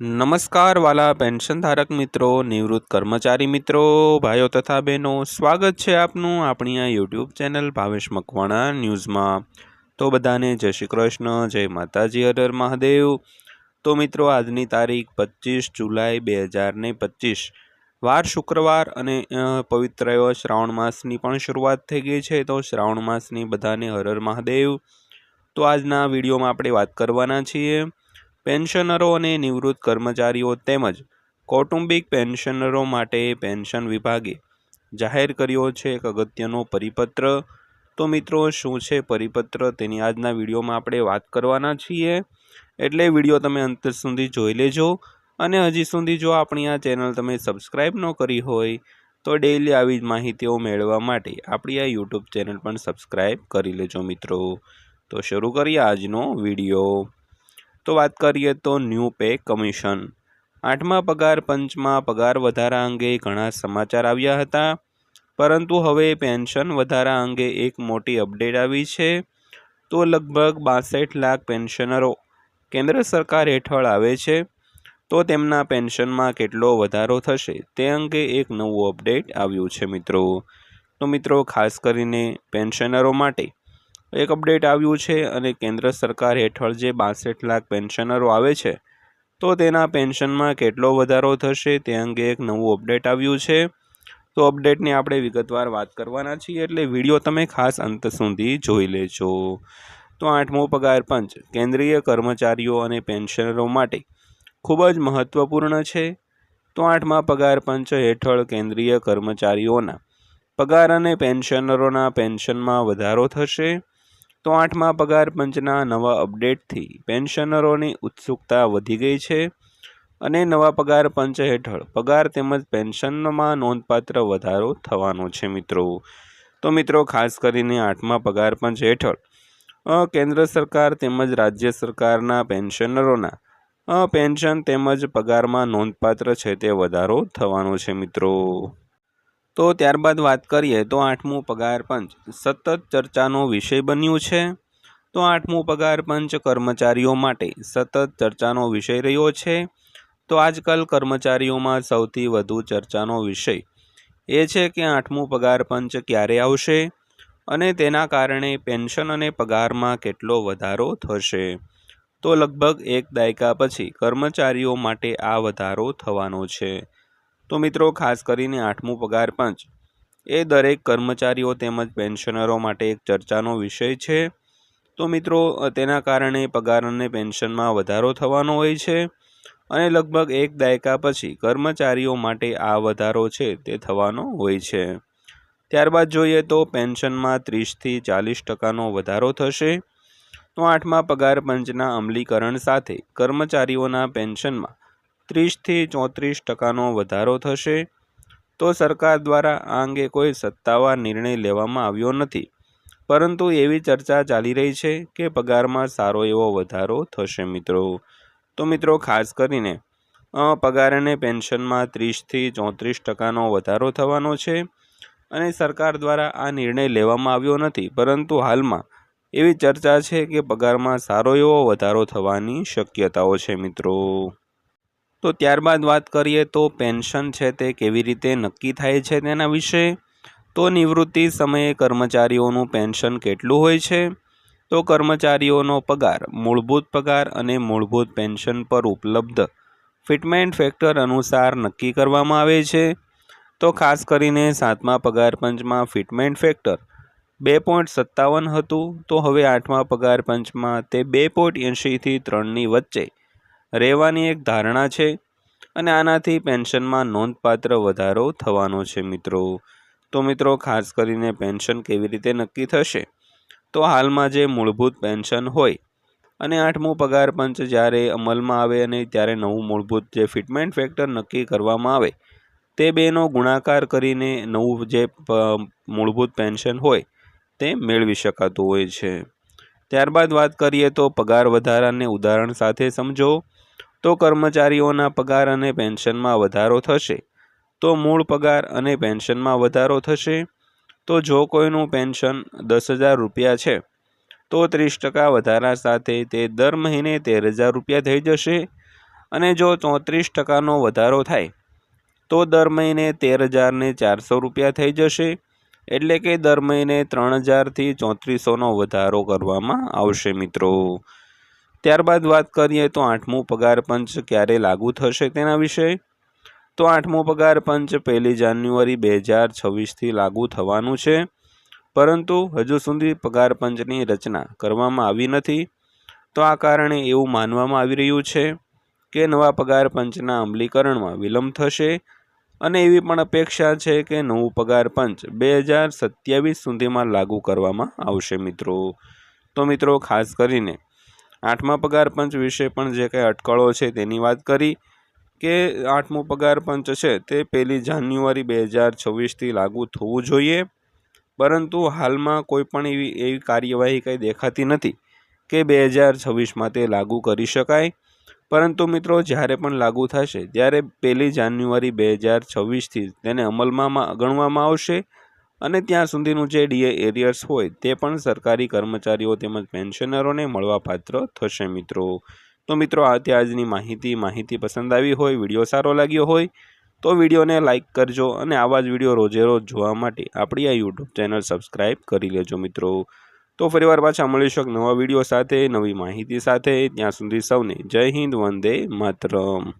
નમસ્કાર વાલા પેન્શનધારક મિત્રો, નિવૃત્ત કર્મચારી મિત્રો, ભાઈઓ તથા બહેનો, સ્વાગત છે આપનું આપણી આ યુટ્યુબ ચેનલ ભાવેશ મકવાણા ન્યૂઝમાં. તો બધાને જય શ્રી કૃષ્ણ, જય માતાજી હરર મહાદેવ. તો મિત્રો, આજની તારીખ પચીસ જુલાઈ બે હજાર ને પચીસ. વાર શુક્રવાર અને પવિત્ર એવો શ્રાવણ માસની પણ શરૂઆત થઈ ગઈ છે, તો શ્રાવણ માસની બધાને હર હર મહાદેવ. તો આજના વિડીયોમાં આપણે વાત કરવાના છીએ. પેન્શનરો અને નિવૃત્ત કર્મચારીઓ તેમજ કૌટુંબિક પેન્શનરો માટે પેન્શન વિભાગે જાહેર કર્યો છે એક અગત્યનો પરિપત્ર. તો મિત્રો, શું છે પરિપત્ર? તેની આજના વિડીયોમાં આપણે વાત કરવાના છીએ. એટલે વીડિયો તમે અંત સુધી જોઈ લેજો. અને હજી સુધી જો આપણી આ ચેનલ તમે સબસ્ક્રાઈબ ન કરી હોય, તો ડેઈલી આવી જ માહિતીઓ મેળવવા માટે આપણી આ યુટ્યુબ ચેનલ પણ સબસ્ક્રાઈબ કરી લેજો મિત્રો. તો શરૂ કરીએ આજનો વીડિયો. તો વાત કરીએ તો ન્યૂ પે કમિશન. આઠમા પગાર, પંચમાં પગાર વધારા અંગે ઘણા સમાચાર આવ્યા હતા. પરંતુ હવે પેન્શન વધારા અંગે એક મોટી અપડેટ આવી છે. તો લગભગ બાસઠ લાખ પેન્શનરો કેન્દ્ર સરકાર હેઠળ આવે છે. તો તેમના પેન્શનમાં કેટલો વધારો થશે તે અંગે એક નવું અપડેટ આવ્યું છે મિત્રો. તો મિત્રો, ખાસ કરીને પેન્શનરો માટે એક અપડેટ આવ્યું છે અને કેન્દ્ર સરકાર હેઠળ જે બાસઠ લાખ પેન્શનરો આવે છે, તો તેના પેન્શનમાં કેટલો વધારો થશે તે અંગે એક નવું અપડેટ આવ્યું છે. તો અપડેટની આપણે વિગતવાર વાત કરવાના છીએ એટલે વીડિયો તમે ખાસ અંત સુધી જોઈ લેજો. તો આઠમો પગાર પંચ, કેન્દ્રીય કર્મચારીઓ અને પેન્શનરો માટે ખૂબ જ મહત્વપૂર્ણ છે. તો આઠમા પગાર પંચ હેઠળ કેન્દ્રીય કર્મચારીઓના પગાર અને પેન્શનરોના પેન્શનમાં વધારો થશે. તો આઠમા પગાર પંચના નવા અપડેટથી પેન્શનરોની ઉત્સુકતા વધી ગઈ છે અને નવા પગાર પંચ હેઠળ પગાર તેમજ પેન્શનમાં નોંધપાત્ર વધારો થવાનો છે મિત્રો. તો મિત્રો, ખાસ કરીને આઠમા પગાર પંચ હેઠળ કેન્દ્ર સરકાર તેમજ રાજ્ય સરકારના પેન્શનરોના પેન્શન તેમજ પગારમાં નોંધપાત્ર છે તે વધારો થવાનો છે મિત્રો. તો ત્યારબાદ વાત કરીએ તો આઠમું પગાર પંચ. સતત ચર્ચાનો વિષય બન્યું છે. તો આઠમું પગાર પંચ કર્મચારીઓ માટે સતત ચર્ચાનો વિષય રહ્યો છે. તો આજકાલ કર્મચારીઓમાં સૌથી વધુ ચર્ચાનો વિષય એ છે કે આઠમું પગાર પંચ ક્યારે આવશે અને તેના કારણે પેન્શન અને પગારમાં કેટલો વધારો થશે. તો લગભગ એક દાયકા પછી કર્મચારીઓ માટે આ વધારો થવાનો છે. તો મિત્રો, ખાસ કરીને આઠમું પગાર પંચ. એ દરેક કર્મચારીઓ તેમજ પેન્શનરો માટે એક ચર્ચાનો વિષય છે. તો મિત્રો, તેના કારણે પગાર અને પેન્શનમાં વધારો થવાનો હોય છે અને લગભગ એક દાયકા પછી કર્મચારીઓ માટે આ વધારો છે તે થવાનો હોય છે. ત્યારબાદ જોઈએ તો પેન્શનમાં ત્રીસથી ચાલીસ ટકાનો વધારો થશે. તો આઠમા પગાર પંચના અમલીકરણ સાથે કર્મચારીઓના પેન્શનમાં ત્રીસથી ચોત્રીસ ટકાનો વધારો થશે, તો સરકાર દ્વારા આ અંગે કોઈ સત્તાવાર નિર્ણય લેવામાં આવ્યો નથી. પરંતુ એવી ચર્ચા ચાલી રહી છે કે પગારમાં સારો એવો વધારો થશે મિત્રો. તો મિત્રો, ખાસ કરીને પગાર અને પેન્શનમાં ત્રીસથી ચોત્રીસ ટકાનો વધારો થવાનો છે અને સરકાર દ્વારા આ નિર્ણય લેવામાં આવ્યો નથી. પરંતુ હાલમાં એવી ચર્ચા છે કે પગારમાં સારો એવો વધારો થવાની શક્યતાઓ છે મિત્રો. તો ત્યારબાદ વાત કરીએ તો પેન્શન છે તે કેવી રીતે નક્કી થાય છે તેના વિશે. તો નિવૃત્તિ સમયે કર્મચારીઓનું પેન્શન કેટલું હોય છે? તો કર્મચારીઓનો પગાર મૂળભૂત પગાર અને મૂળભૂત પેન્શન પર ઉપલબ્ધ ફિટમેન્ટ ફેક્ટર અનુસાર નક્કી કરવામાં આવે છે. તો ખાસ કરીને સાતમા પગાર પંચમાં ફિટમેન્ટ ફેક્ટર બે પોઈન્ટ સત્તાવન હતું. તો હવે આઠમા પગાર પંચમાં તે બે પોઈન્ટ એંશીથી ત્રણની વચ્ચે રહેવાની એક ધારણા છે અને આનાથી પેન્શનમાં નોંધપાત્ર વધારો થવાનો છે મિત્રો. તો મિત્રો, ખાસ કરીને પેન્શન કેવી રીતે નક્કી થશે? તો હાલમાં જે મૂળભૂત પેન્શન હોય અને આઠમું પગાર પંચ જ્યારે અમલમાં આવે અને ત્યારે નવું મૂળભૂત જે ફિટમેન્ટ ફેક્ટર નક્કી કરવામાં આવે, તે બેનો ગુણાકાર કરીને નવું જે મૂળભૂત પેન્શન હોય તે મેળવી શકાતું હોય છે. ત્યારબાદ વાત કરીએ તો પગાર વધારાને ઉદાહરણ સાથે સમજો. તો કર્મચારીઓના પગાર અને પેન્શનમાં વધારો થશે. તો મૂળ પગાર અને પેન્શનમાં વધારો થશે. તો જો કોઈનું પેન્શન દસ હજાર રૂપિયા છે, તો ત્રીસ ટકા વધારા સાથે તે દર મહિને તેર હજાર રૂપિયા થઈ જશે. અને જો ચોત્રીસ ટકાનો વધારો થાય, તો દર મહિને તેર હજારને ચારસો રૂપિયા થઈ જશે. એટલે કે દર મહિને ત્રણ હજારથી ચોત્રીસોનો વધારો કરવામાં આવશે મિત્રો. ત્યારબાદ વાત કરીએ તો આઠમું પગાર પંચ ક્યારે લાગુ થશે તેના વિશે? તો આઠમું પગાર પંચ પહેલી જાન્યુઆરી બે હજાર છવ્વીસથી લાગુ થવાનું છે. પરંતુ હજુ સુધી પગાર પંચની રચના કરવામાં આવી નથી. તો આ કારણે એવું માનવામાં આવી રહ્યું છે કે નવા પગાર પંચના અમલીકરણમાં વિલંબ થશે અને એવી પણ અપેક્ષા છે કે નવું પગાર પંચ બે હજાર સત્યાવીસ સુધીમાં લાગુ કરવામાં આવશે મિત્રો. તો મિત્રો, ખાસ કરીને આઠમા પગાર પંચ વિશે પણ જે કંઈ અટકળો છે તેની વાત કરી કે આઠમો પગાર પંચ છે તે પહેલી જાન્યુઆરી બે હજાર છવ્વીસથી લાગુ થવું જોઈએ. પરંતુ હાલમાં કોઈ પણ એવી એવી કાર્યવાહી કંઈ દેખાતી નથી કે બે હજાર છવ્વીસમાં તે લાગુ કરી શકાય. પરંતુ મિત્રો, જ્યારે પણ લાગુ થશે, ત્યારે પહેલી જાન્યુઆરી બે હજાર છવ્વીસથી તેને અમલમાં ગણવામાં આવશે. અને ત્યાં સુધીનું જે ડીએ એરિયર્સ હોય તે પણ સરકારી કર્મચારીઓ તેમજ પેન્શનરોને મળવાપાત્ર થશે મિત્રો. તો મિત્રો, આ આજની માહિતી. માહિતી પસંદ આવી હોય, વીડિયો સારો લાગ્યો હોય, તો વિડીયોને લાઇક કરજો અને આવા જ વીડિયો રોજે રોજ જોવા માટે આપણી આ યુટ્યુબ ચેનલ સબસ્ક્રાઈબ કરી લેજો મિત્રો. તો ફરીવાર પાછા મળીશું નવા વીડિયો સાથે, નવી માહિતી સાથે. ત્યાં સુધી સૌને જય હિન્દ, વંદે માતરમ.